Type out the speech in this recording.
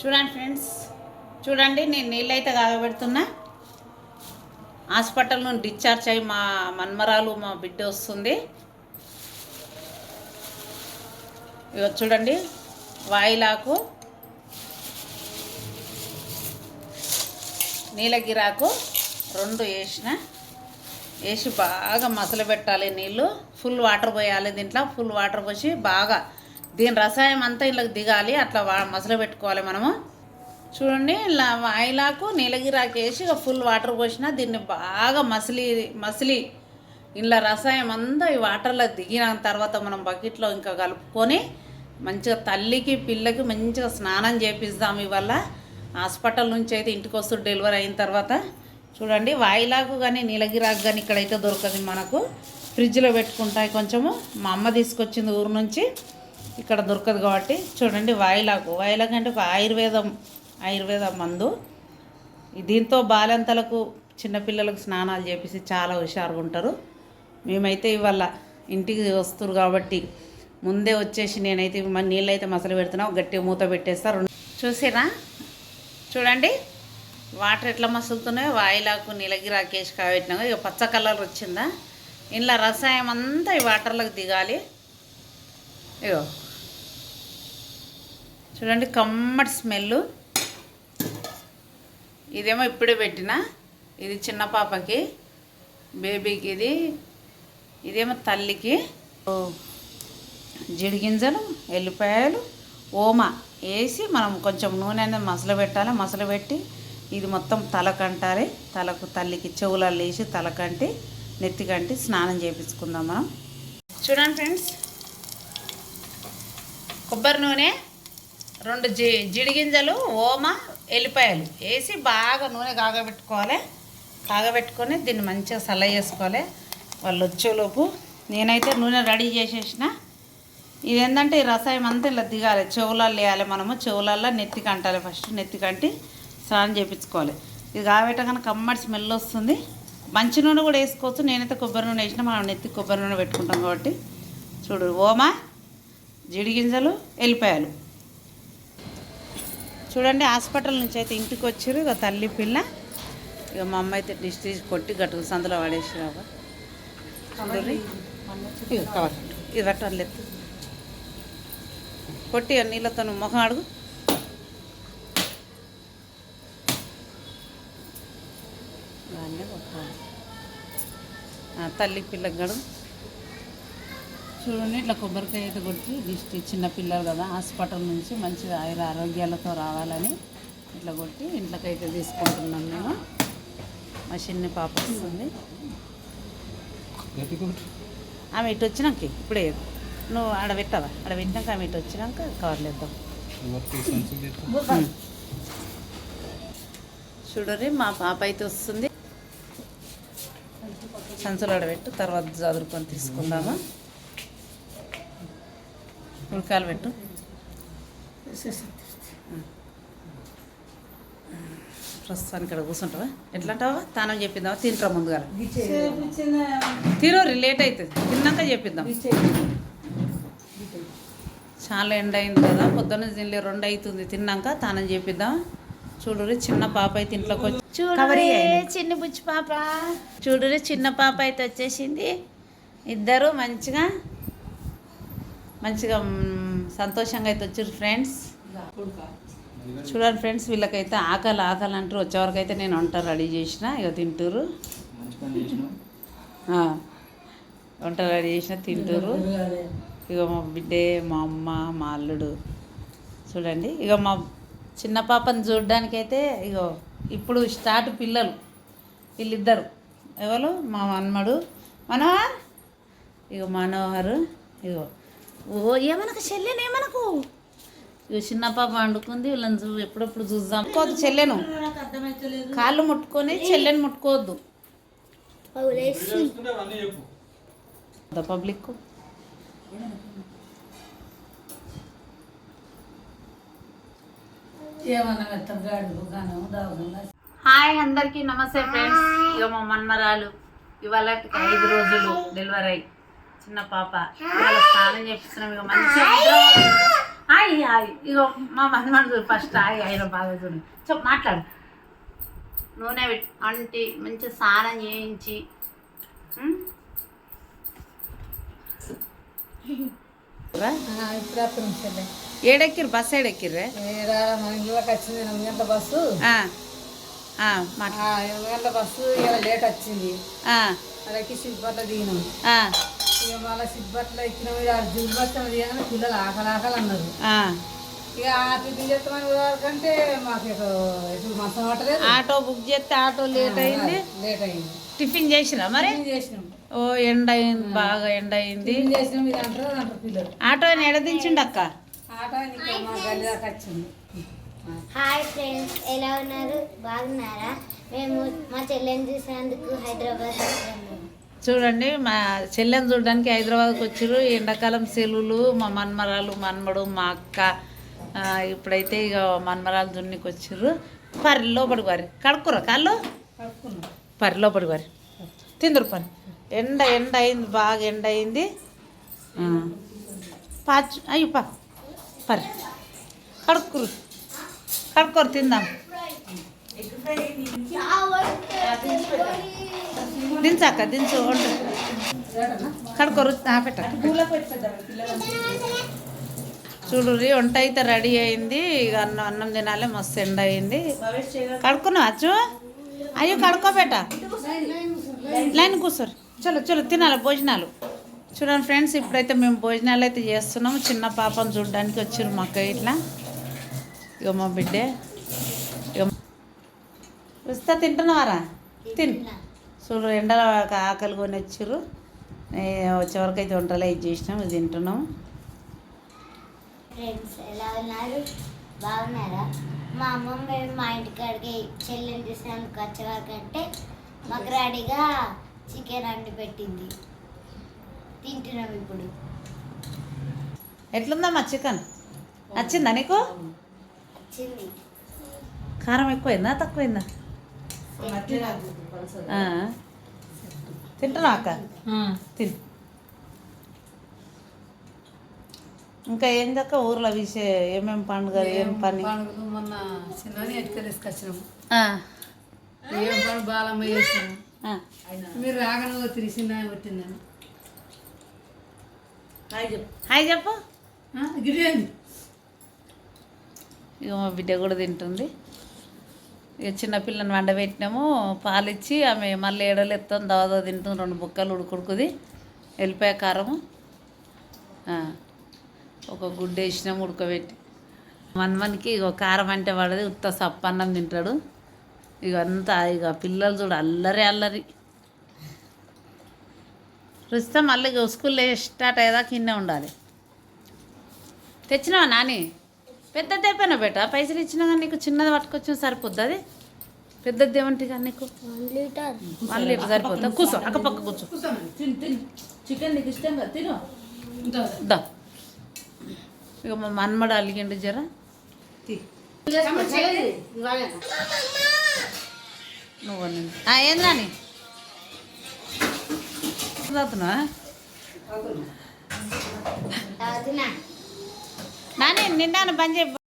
చూడండి ఫ్రెండ్స్. చూడండి నేను నీళ్ళైతే కాగబెడుతున్నా. హాస్పిటల్ నుండి డిశ్చార్జ్ అయ్యి మా మన్మరాలు మా బిడ్డ వస్తుంది. ఇక చూడండి వాయిలాకు నీలగిరాకు రెండు వేసిన. వేసి బాగా మసలు పెట్టాలి నీళ్ళు. ఫుల్ వాటర్ పోయాలి దీంట్లో. ఫుల్ వాటర్ పోసి బాగా దీని రసాయం అంతా ఇళ్ళకి దిగాలి అట్లా వా మసలు పెట్టుకోవాలి మనము. చూడండి ఇలా ఆయిలాకు నీలగిరాకు వేసి ఇక ఫుల్ వాటర్ పోసినా దీన్ని బాగా మసిలి మసిలి ఇంట్లో రసాయం అంతా ఈ వాటర్లో దిగిన తర్వాత మనం బకెట్లో ఇంకా కలుపుకొని మంచిగా తల్లికి పిల్లకి మంచిగా స్నానం చేపిస్తాం ఇవల్ల హాస్పిటల్ నుంచి అయితే ఇంటికి వస్తూ డెలివరీ అయిన తర్వాత. చూడండి వాయిలాకు కానీ నీలగిరాకు కానీ ఇక్కడైతే దొరకదు మనకు. ఫ్రిడ్జ్లో పెట్టుకుంటాయి కొంచెము. మా అమ్మ తీసుకొచ్చింది ఊరు నుంచి. ఇక్కడ దొరకదు కాబట్టి చూడండి వాయిలాకు. వాయిలాకు అంటే ఒక ఆయుర్వేదం ఆయుర్వేద మందు. దీంతో బాలంతలకు చిన్నపిల్లలకు స్నానాలు చేపిసి చాలా హుషారుగా ఉంటారు. మేమైతే ఇవాళ ఇంటికి వస్తారు కాబట్టి ముందే వచ్చేసి నేనైతే మన నీళ్ళు అయితే మసలు పెడుతున్నా గట్టిగా మూత పెట్టేస్తారు చూసారా చూడండి. వాటర్ ఎట్లా మసులుతున్నాయో వాయిలాకు నీలగిరి వేసి కాబట్టినా ఇక పచ్చ కలర్ వచ్చిందా? ఇంట్లో రసాయం అంతా ఈ వాటర్లోకి దిగాలి. ఇగో. చూడండి కమ్మటి స్మెల్ ఇదేమో ఇప్పుడే పెట్టిన. ఇది చిన్న పాపకి బేబీకి ఇది. ఇదేమో తల్లికి. జిడిగింజలు ఎల్లిపాయలు ఓమా వేసి మనం కొంచెం నూనె అనేది మసలు పెట్టాలి? మసలు పెట్టి ఇది మొత్తం తలకంటాలి తలకు తల్లికి చెవులలో వేసి తలకంటి నెత్తికంటి స్నానం చేపించుకుందాం మనం. చూడండి ఫ్రెండ్స్ కొబ్బరి నూనె. రెండు జి జిడిగింజలు ఓమ ఎల్లిపాయలు వేసి బాగా నూనె కాగబెట్టుకోవాలి. కాగబెట్టుకొని దీన్ని మంచిగా సల్ల చేసుకోవాలి. వాళ్ళు వచ్చేలోపు నేనైతే నూనె రెడీ చేసేసిన. ఇది ఏంటంటే ఈ రసాయం అంతా ఇలా దిగాలి. చెవులలో వేయాలి మనము. చెవులల్లో నెత్తి కంటాలి ఫస్ట్. నెత్తి కంటి స్నానం చేయించుకోవాలి ఇది కాబెట్టగానే కమ్మటి స్మెల్ వస్తుంది. మంచి నూనె కూడా వేసుకోవచ్చు. నేనైతే కొబ్బరి నూనె వేసిన మనం నెత్తి కొబ్బరి నూనె పెట్టుకుంటాం కాబట్టి. చూడు ఓమా జిడిగింజలు ఎల్లిపాయలు. చూడండి హాస్పిటల్ నుంచి అయితే ఇంటికి వచ్చారు ఇక తల్లి పిల్ల. ఇక మా అమ్మ అయితే డిష్ కొట్టి గట్టుకు సందులో పడేసి రాబా కవర్. ఇది పట్టు లేదు కొట్టి నీళ్ళతో ముఖం అడుగు. తల్లి పిల్లకి గడు. చూడండి ఇట్లా కొబ్బరికాయ అయితే కొట్టి దిష్టి చిన్న పిల్లలు కదా హాస్పిటల్ నుంచి మంచిగా ఆయుర ఆరోగ్యాలతో రావాలని ఇట్లా కొట్టి ఇంట్లోకైతే తీసుకుంటున్నాం మేము మా చిన్న పాప వస్తుంది. ఆమె ఇటు వచ్చినాక ఇప్పుడే నువ్వు ఆడ పెట్టవా? ఆడ పెట్టినాక ఆమె ఇటు వచ్చినాక కవర్లు వేద్దాం చూడరి మా పాప అయితే వస్తుంది. సంచులు ఆడబెట్టు తర్వాత చదువుకొని తీసుకుందామా? ఉడకాలు పెట్టు. ప్రస్తుతానికి ఇక్కడ కూర్చుంటావా? ఎట్లా అంటావా తానం చెప్పిద్దామా? తింటారా ముందుగా తిను లేట్ అవుతుంది తిన్నాక చెప్పిద్దాం. చాలా ఎండ అయింది కదా పొద్దున్న తినలే రెండు అవుతుంది తిన్నాక తానం చేపిద్దాం చూడురి చిన్న పాప అయితే ఇంట్లోకి వచ్చి చూడురి చిన్న బుచ్చి పాప. చూడురి చిన్న పాప అయితే వచ్చేసింది. ఇద్దరు మంచిగా మంచిగా సంతోషంగా అయితే వచ్చారు ఫ్రెండ్స్. చూడండి ఫ్రెండ్స్ వీళ్ళకైతే ఆకలి ఆకలి అంటారు వచ్చేవరకు అయితే నేను వంట రెడీ చేసిన ఇక తింటారు ఆ, వంట రెడీ చేసిన తింటారు ఇక మా బిడ్డే మా అమ్మ మా అల్లుడు. చూడండి ఇక మా చిన్న పాపని చూడడానికైతే ఇగో ఇప్పుడు స్టార్ట్ పిల్లలు. వీళ్ళిద్దరు. ఎవరు? మా మన్మడు మనోహర్? ఇగో మనోహర్. ఇగో ఓ ఏమనకు చెల్లెను ఏమనకు? ఇగో చిన్న పాప వండుకుంది వీళ్ళని చూ ఎప్పుడప్పుడు చూద్దాం. కోదు చెల్లెను. కాళ్ళు ముట్టుకొని చెల్లెని ముట్టుకోవద్దు. పబ్లిక్. హాయ్ అందరికీ నమస్తే ఫ్రెండ్స్. ఇక మా మన్మరాలు ఇవాళ ఐదు రోజులు డెలివరీ అయ్యి చిన్న పాప. ఇవాళ స్నానం చేపిస్తున్నాం ఇక మంచిగా నిద్ర హాయ్ హాయ్. ఇగో మా మనమడు ఫస్ట్ హాయ్ ఆయన బాగా చూడు. చెప్పు మాట్లాడు. నూనె పెట్టి అంటి మంచి స్నానం చేయించి. ఏడెక్కిరు బస్ ఏడెక్కిర్రే ఏడా మన ఇంట్లోకి వచ్చింది ఎనిమిది గంటల బస్సు. ఆ, ఆ, మాట్లా ఆ, ఎనిమిది గంటల బస్సు ఇలా లేట్ వచ్చింది. ఆ, అలాగే సిద్ధిపట్ల దిగినాం. ఆ, ఇక ఎక్కినాం పిల్లలు ఆకలి ఆకలి అన్నారు ఆ. ఇక టిఫిన్ చేస్తామని మాకు ఇప్పుడు మంచం పట్టలేదు. ఆటో బుక్ చేస్తే ఆటో లేట్ అయింది. లేట్ అయింది. టిఫిన్ చేసినా మరి? టిఫిన్ చేసినాం. ఓ ఎండ అయింది బాగా ఎండ అయింది. టిఫిన్ చేసినాం ఇది అంటారు అది అంటారు పిల్లలు. ఆటో ఎడదించిండు అక్క? ఆట ఇంకా మా గల్లి దాకా వచ్చింది. హాయ్ ఫ్రెండ్స్ ఎలా ఉన్నారు? బాగున్నారా? మేము మా చెల్లెని చూసినందుకు హైదరాబాద్ వచ్చాము చూడండి మా చెల్లెని చూడడానికి హైదరాబాద్కి వచ్చారు ఎండాకాలం సెలవులు మా మన్మరాలు మన్మడు మా అక్క ఇప్పుడైతే ఇక మన్మరాలు దున్నికి వచ్చారు పరి లోపడి వారి కడుక్కురా కాళ్ళు? కలుపుకున్నాం పరి లోపలికి వారి తిందరు పని. ఎండ ఎండ అయింది బాగా ఎండ అయింది. పాచ్ పాచు అయ్యో పరి. కడుక్కురు కడుక్కోరు తిందాం. దించాక దించు వండు. కడుకోరు పెట్ట. చూడు వంట అయితే రెడీ అయింది. ఇక అన్నం అన్నం తినాలి మస్తు ఎండ అయింది. కడుక్కున్నావు అచ్చు? అయ్యో కడుక్కోబెట్ట లైన్ కూర్చోరు. చలో చలో తినాలి భోజనాలు. చూడండి ఫ్రెండ్స్ ఇప్పుడైతే మేము భోజనాలు అయితే చేస్తున్నాము. చిన్న పాపను చూడడానికి వచ్చారు మా అక్క ఇట్లా. ఇక మా బిడ్డే. రుస్తా తింటున్నావారా? తిన్. చూడు ఎండల ఆకలి కొని వచ్చారు వచ్చేవరకు అయితే వంటలు అయితే చేసినాం ఇది తింటున్నాం. ఫ్రెండ్స్ ఎలా ఉన్నారు? బాగున్నారా? మా అమ్మమ్మ మేము మా ఇంటికాడికి చెల్లెని చూసినందుకు వచ్చేవారు అంటే మాకు రెడీగా చికెన్ అండి పెట్టింది. తింటున్నాం ఇప్పుడు. ఎట్లుందమ్మా చికెన్? నచ్చిందా నీకు? వచ్చింది. కారం ఎక్కువైందా తక్కువైందా? ఆ. తింటున్నావు అక్క? తిన్. ఇంకా ఏం దక్క ఊర్లో విషయ ఏమేమి పండుగ ఏం పని? మొన్న చిన్నని ఎట్టుక తీసుకొచ్చినాము. ఏం పని? బాలమ్మ చేసినాము. మీరు రాగానే తిరిగి చిన్న పెట్టిందని హాయ్ చెప్పు. గిరిజండి ఇక మా బిడ్డ కూడా తింటుంది. ఇక చిన్నపిల్లని వండబెట్టినాము. పాలిచ్చి ఆమె మళ్ళీ ఏడలు ఎత్తాం దవదో తింటుంది రెండు బుక్కలు ఉడుకుడుకుది. వెళ్ళిపోయా కారము. ఒక గుడ్డ వేసినాము ఉడకబెట్టి. మన్మనికి ఇక కారం అంటే పడది ఉత్త సప్పన్నం తింటాడు. ఇక అంతా ఇక పిల్లలు చూడు అల్లరి అల్లరి. రుచితే మళ్ళీ ఇక స్కూల్లో స్టార్ట్ అయ్యేదాకా కింద ఉండాలి. తెచ్చినావా నాని? పెద్ద తెప్పైనా బేట? పైసలు ఇచ్చినా కానీ నీకు చిన్నది పట్టుకొచ్చిన సరిపోద్ది అది? పెద్దది ఏమంటే కానీ నీకు? One litre. వన్ లీటర్ సరిపోద్దా? కూర్చో అక్క పక్క కూర్చో. చికెన్ నీకు ఇష్టంగా తిను దా. ఇక మా మన్మడు అలిగిండు జర. నువ్వు ఏం తాగుతున్నా. నాని నిండాను పని చెప్పు